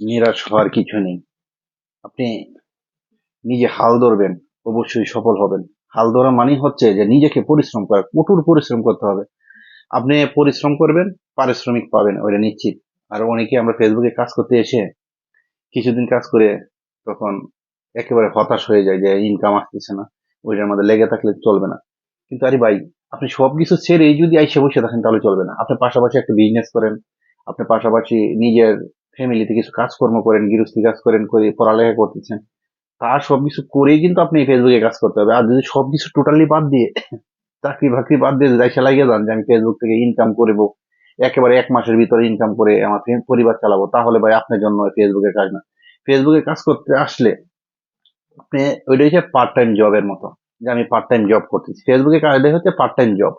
নিরাশ হওয়ার কিছু নেই। আপনি নিজে হাল ধরবেন, অবশ্যই সফল হবেন। হাল ধরা মানেই হচ্ছে যে নিজেকে পরিশ্রম করা, কঠোর পরিশ্রম করতে হবে। আপনি পরিশ্রম করবেন, পারিশ্রমিক পাবেন, ওইটা নিশ্চিত। আর অনেকে আমরা ফেসবুকে কাজ করতে এসে কিছুদিন কাজ করে তখন একেবারে হতাশ হয়ে যায় যে ইনকাম আসতেছে না, ওইটার মধ্যে লেগে থাকলে চলবে না। কিন্তু আরে ভাই, আপনি সবকিছু ছেড়ে যদি আইসে বসে থাকেন তাহলে চলবে না। আপনি পাশাপাশি একটা বিজনেস করেন আপনি পাশাপাশি নিজের ফ্যামিলিতে কিছু কাজকর্ম করেন, গৃহস্থী কাজ করেন, করে পড়ালেখা করতেছেন তার সবকিছু করেই কিন্তু আপনি ফেসবুকে কাজ করতে হবে। আর যদি সবকিছু টোটালি বাদ দিয়ে চাকরি বাকরি বাদ দিয়ে যাই লাগিয়ে যান যে আমি ফেসবুক থেকে ইনকাম করব, একেবারে এক মাসের ভিতরে ইনকাম করে আমার পরিবার চালাবো, তাহলে ভাই আপনার জন্য ফেসবুকের কাজ না। ফেসবুকে কাজ করতে আসলে আপনি ওইটা হচ্ছে পার্ট টাইম জবের মতো, যে আমি পার্ট টাইম জব করতেছি ফেসবুকে কাজটা হচ্ছে পার্ট টাইম জব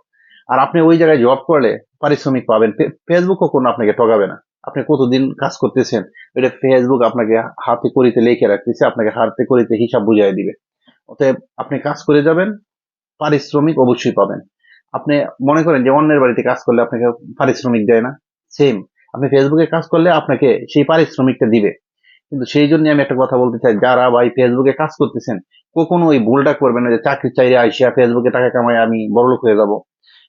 আর আপনি ওই জায়গায় জব করলে পারিশ্রমিক পাবেন। ফেসবুকও কোনো আপনাকে ঠকাবে না। আপনি কতদিন কাজ করতেছেন? এটা ফেসবুক আপনাকে হাতে করিতে লিখে রাখতেছে, আপনাকে হাতে করিতে হিসাব বুঝাই দিবে। অতএব আপনি কাজ করে যাবেন, পারিশ্রমিক অবশ্যই পাবেন। আপনি মনে করেন যে অন্যের বাড়িতে কাজ করলে আপনাকে পারিশ্রমিক দেয় না? সেম আপনি ফেসবুকে কাজ করলে আপনাকে সেই পারিশ্রমিকটা দিবে। কিন্তু সেই জন্য আমি একটা কথা বলতে চাই, যারা ভাই ফেসবুকে কাজ করতেছেন কখনো ওই ভুলটা করবেন না যে চাকরি চাইরে আইসিয়া ফেসবুকে টাকা কামাই আমি বড়লোক হয়ে যাব।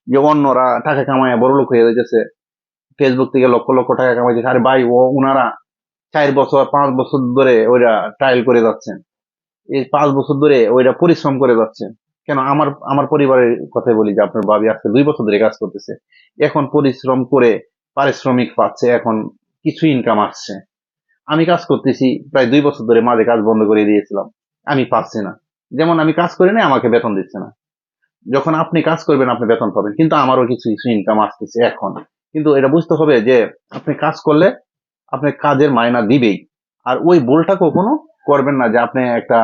যে অন্যরা টাকা কামায় বড়লোক হয়ে যাচ্ছে ফেসবুক থেকে লক্ষ লক্ষ টাকা কামাইতেছে আরে ভাই, ও উনারা চার বছর, পাঁচ বছর ধরে ওইটা ট্রায়াল করে যাচ্ছেন। এই পাঁচ বছর ধরে ওইটা পরিশ্রম করে যাচ্ছেন। কেন আমার আমার পরিবারের কথাই বলি যে, আপনার ভাবি আজকে দুই বছর ধরে কাজ করতেছে। এখন পরিশ্রম করে পারিশ্রমিক পাচ্ছে, এখন কিছু ইনকাম আসছে। আমি কাজ করতেছি, প্রায় দুই বছর ধরে মাঝে কাজ বন্ধ করে দিয়েছিলাম। আমি পাচ্ছি না। যেমন আমি কাজ করি না আমাকে বেতন দিচ্ছে না। যখন আপনি কাজ করবেন, আপনি বেতন পাবেন। কিন্তু আমারও কিছু কিছু ইনকাম আসতেছে এখন। কিন্তু এটা বুঝতে হবে যে আপনি কাজ করলে আপনি কাজের মায়না দিবেই। আর ওই ভুলটা কখনো করবেন না যে আপনি একটা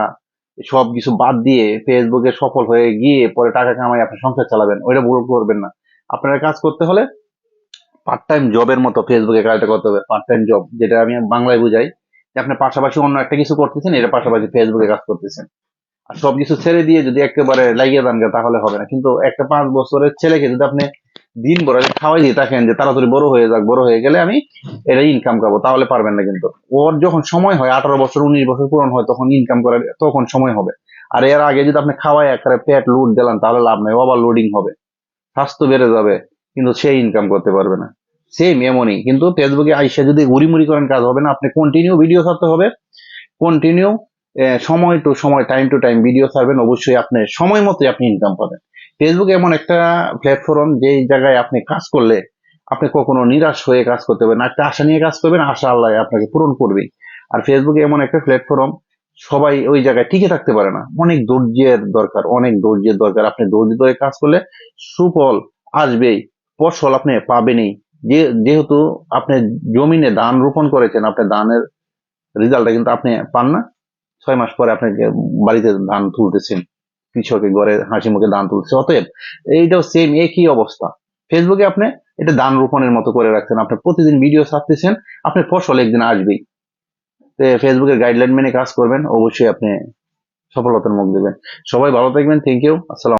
সব কিছু বাদ দিয়ে ফেসবুকে সফল হয়ে গিয়ে পরে টাকা কামাই আপনি সংসার চালাবেন, ওইটা ভুল করবেন না। আপনার কাজ করতে হলে পার্ট টাইম জবের মতো ফেসবুকে কাজটা করতে হবে পার্ট টাইম জব যেটা আমি বাংলায় বুঝাই। যে আপনি পাশাপাশি অন্য একটা কিছু করতেছেন এটা পাশাপাশি ফেসবুকে কাজ করতেছেন। আর সবকিছু ছেড়ে দিয়ে যদি একেবারে লাগিয়ে দেন, তাহলে হবে না। কিন্তু একটা পাঁচ বছরের ছেলেকে যদি আপনি দিন ভরে খাওয়াই দিয়ে থাকেন যে তাড়াতাড়ি বড় হয়ে যাক, বড় হয়ে গেলে আমি এটা ইনকাম করব তাহলে পারবেন না কিন্তু। ওর যখন সময় হয়, আঠারো বছর, উনিশ বছর পূরণ হয়, তখন ইনকাম করার তখন সময় হবে। আর এর আগে যদি আপনি খাওয়াই একটা পেট লুট দিলেন, তাহলে লাভ নেই, ওভার লোডিং হবে। স্বাস্থ্য বেড়ে যাবে, কিন্তু সে ইনকাম করতে পারবে না। সেম এমনই। কিন্তু ফেসবুকে আইসা যদি উড়িমুড়ি করেন, কাজ হবে না। আপনি কন্টিনিউ ভিডিও ছাড়তে হবে। কন্টিনিউ সময় টু সময় টাইম টু টাইম ভিডিও ছাড়বেন। অবশ্যই আপনি সময় মতো আপনি ইনকাম পাবেন। ফেসবুক এমন একটা প্ল্যাটফর্ম যে জায়গায় আপনি কাজ করলে আপনি কখনো নিরাশ হয়ে কাজ করতে পারবেন। একটা আশা নিয়ে কাজ করবেন, আশা আল্লাহ আপনাকে পূরণ করবেই। আর ফেসবুক এমন একটা প্ল্যাটফর্ম সবাই ওই জায়গায় টিকে থাকতে পারে না। অনেক ধৈর্যের দরকার, অনেক ধৈর্যের দরকার। আপনি ধৈর্য ধরে কাজ করলে সুফল আসবেই, ফসল আপনি পাবেনই। যে, যেহেতু আপনি জমিনে ধান রোপণ করেছেন আপনার ধানের রেজাল্টটা কিন্তু আপনি পান না। ছয় মাস পরে আপনি যে বাড়িতে ধান তুলতেছেন। কৃষকের ঘরে হাসি মুখে দান তুলছে। অতএব এইটাও সেম একই অবস্থা। ফেসবুকে আপনি এটা দান রোপণের মতো করে রাখছেন। আপনি প্রতিদিন ভিডিও ছাড়তেছেন আপনার ফসল একদিন আসবেই। তো ফেসবুকের গাইডলাইন মেনে কাজ করবেন, অবশ্যই আপনি সফলতার মুখ দেবেন। সবাই ভালো থাকবেন থ্যাংক ইউ আসসালাম